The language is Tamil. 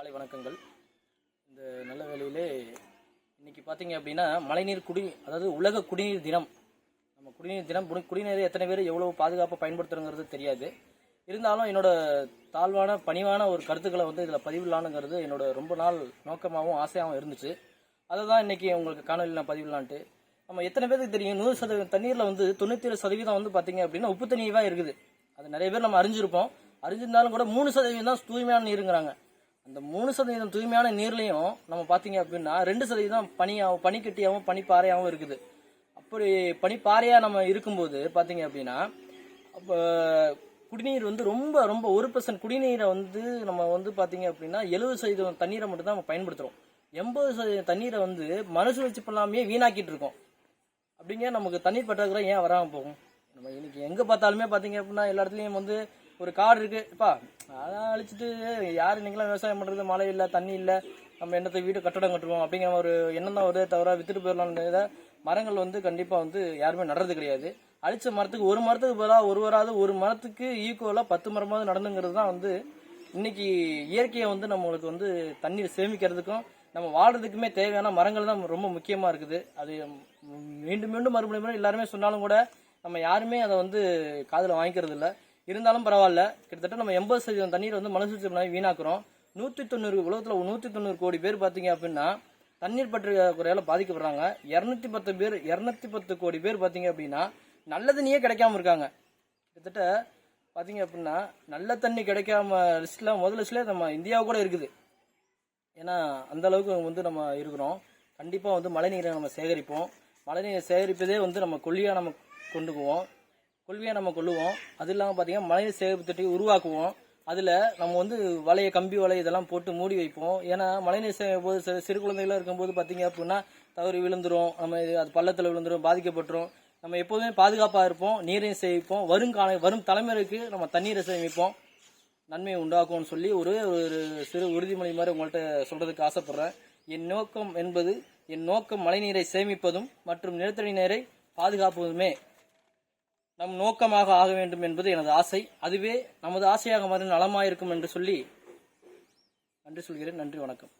காலை வணக்கங்கள். இந்த நல்ல வேலையிலே இன்றைக்கி பார்த்தீங்க அப்படின்னா மழைநீர் குடி அதாவது உலக குடிநீர் தினம். நம்ம குடிநீர் தினம் குடி- குடிநீரை எத்தனை பேர் எவ்வளோ பாதுகாப்பாக பயன்படுத்துறங்கிறது தெரியாது. இருந்தாலும் என்னோட தாழ்வான பணிவான ஒரு கருத்துக்களை வந்து இதில் பதிவிடலானுங்கிறது என்னோட ரொம்ப நாள் நோக்கமாகவும் ஆசையாகவும் இருந்துச்சு. அதை தான் இன்றைக்கி உங்களுக்கு காணொலியில் நான் பதிவிடலான்ட்டு. நம்ம எத்தனை பேருக்கு தெரியும்? நூறு சதவீதம் தண்ணீரில் வந்து தொண்ணூற்றி ஏழு சதவீதம் வந்து பார்த்தீங்க அப்படின்னா உப்பு தண்ணியாக இருக்குது. அது நிறைய பேர் நம்ம அறிஞ்சிருப்போம். அறிஞ்சிருந்தாலும் கூட மூணு சதவீதம் தான் தூய்மையான நீருங்கிறாங்க. அந்த மூணு சதவீதம் தூய்மையான நீர்லையும் நம்ம பார்த்தீங்க அப்படின்னா ரெண்டு சதவீதம் பனியாகவும் பனிக்கட்டியாகவும் பனிப்பாறையாகவும் இருக்குது. அப்படி பனிப்பாறையாக நம்ம இருக்கும்போது பார்த்தீங்க அப்படின்னா அப்போ குடிநீர் வந்து ரொம்ப ரொம்ப ஒரு பர்சன்ட் குடிநீரை வந்து நம்ம வந்து பார்த்தீங்க அப்படின்னா எழுபது சதவீதம் தண்ணீரை மட்டும்தான் நம்ம பயன்படுத்துகிறோம் எண்பது சதவீதம் தண்ணீரை வந்து மனசு வச்சு பண்ணாமே வீணாக்கிட்டு இருக்கோம். அப்படிங்க நமக்கு தண்ணீர் பற்றாக்குறை ஏன் வராமல் போகும்? நம்ம இன்னைக்கு எங்கே பார்த்தாலுமே பார்த்தீங்க அப்படின்னா எல்லா இடத்துலையும் வந்து ஒரு காடு இருக்குது இப்போ அதை அழிச்சிட்டு யார் இன்னைக்கெல்லாம் விவசாயம் பண்ணுறது மழை இல்லை தண்ணி இல்லை. நம்ம என்னத்தை வீடு கட்டடம் கட்டுவோம்? அப்படிங்கிற ஒரு எண்ணம் தான் வருதே தவிர வித்துட்டு போயிடலாம்ன்றத மரங்கள் வந்து கண்டிப்பாக வந்து யாருமே நடுறது கிடையாது. அழிச்ச மரத்துக்கு ஒரு மரத்துக்கு பதிலாக ஒருவராது ஒரு மரத்துக்கு ஈக்குவலாக பத்து மரமாவது நடந்துங்கிறது தான் வந்து இன்னைக்கு இயற்கையை வந்து நம்மளுக்கு வந்து தண்ணீர் சேமிக்கிறதுக்கும் நம்ம வாழ்றதுக்குமே தேவையான மரங்கள் தான் ரொம்ப முக்கியமாக இருக்குது. அது மீண்டும் மீண்டும் மறுபடியும் எல்லாருமே சொன்னாலும் கூட நம்ம யாருமே அதை வந்து காதில் வாங்கிக்கிறது இல்லை இருந்தாலும் பரவாயில்ல. கிட்டத்தட்ட நம்ம எண்பது சதவீதம் தண்ணீர் வந்து மனசு பண்ணி வீணாக்குறோம். நூற்றி தொண்ணூறு உலகத்தில் நூற்றி தொண்ணூறு கோடி பேர் பார்த்தீங்க அப்படின்னா தண்ணீர் பற்றாக்குறையால் பாதிக்கப்படுறாங்க. இரநூத்தி பத்து பேர் இரநூத்தி பத்து கோடி பேர் பார்த்தீங்க அப்படின்னா நல்ல தண்ணியே கிடைக்காம இருக்காங்க. கிட்டத்தட்ட பார்த்தீங்க அப்படின்னா நல்ல தண்ணி கிடைக்காம லிஸ்ட்ல முதல் லிஸ்ட்ல நம்ம இந்தியாவை கூட இருக்குது. ஏன்னா அந்த அளவுக்கு வந்து நம்ம இருக்கிறோம். கண்டிப்பாக வந்து மழைநீரை நம்ம சேகரிப்போம். மழைநீரை சேகரிப்பதே வந்து நம்ம கொல்லியாக நம்ம கொண்டு போவோம். கொள்கையாக நம்ம கொள்ளுவோம். அது இல்லாமல் பார்த்தீங்கன்னா மழை சேகரிப்பு தொட்டி உருவாக்குவோம். அதில் நம்ம வந்து வலைய கம்பி வலை இதெல்லாம் போட்டு மூடி வைப்போம். ஏன்னா மழைநீர் சேகரிக்கும் போது சிறு சிறு குழந்தைகளாக இருக்கும்போது பார்த்தீங்க அப்படின்னா தவறி விழுந்துரும். நம்ம இது அது பள்ளத்தில் விழுந்துரும் பாதிக்கப்பட்டுரும். நம்ம எப்போதுமே பாதுகாப்பாக இருப்போம் நீரையும் சேமிப்போம். வருங்கால வரும் தலைமுறைக்கு நம்ம தண்ணீரை சேமிப்போம். நன்மையை உண்டாக்கும்னு சொல்லி ஒரு ஒரு சிறு உறுதிமொழி மாதிரி உங்கள்கிட்ட சொல்கிறதுக்கு ஆசைப்பட்றேன். என் நோக்கம் என்பது என் நோக்கம் மழைநீரை சேமிப்பதும் மற்றும் நிலத்தடி நீரை பாதுகாப்பதுமே. நம் நோக்கமாக ஆக வேண்டும் என்பது எனது ஆசை. அதுவே நமது ஆசையாக மாறி நலமாயிருக்கும் என்று சொல்லி நன்றி சொல்கிறேன். நன்றி வணக்கம்.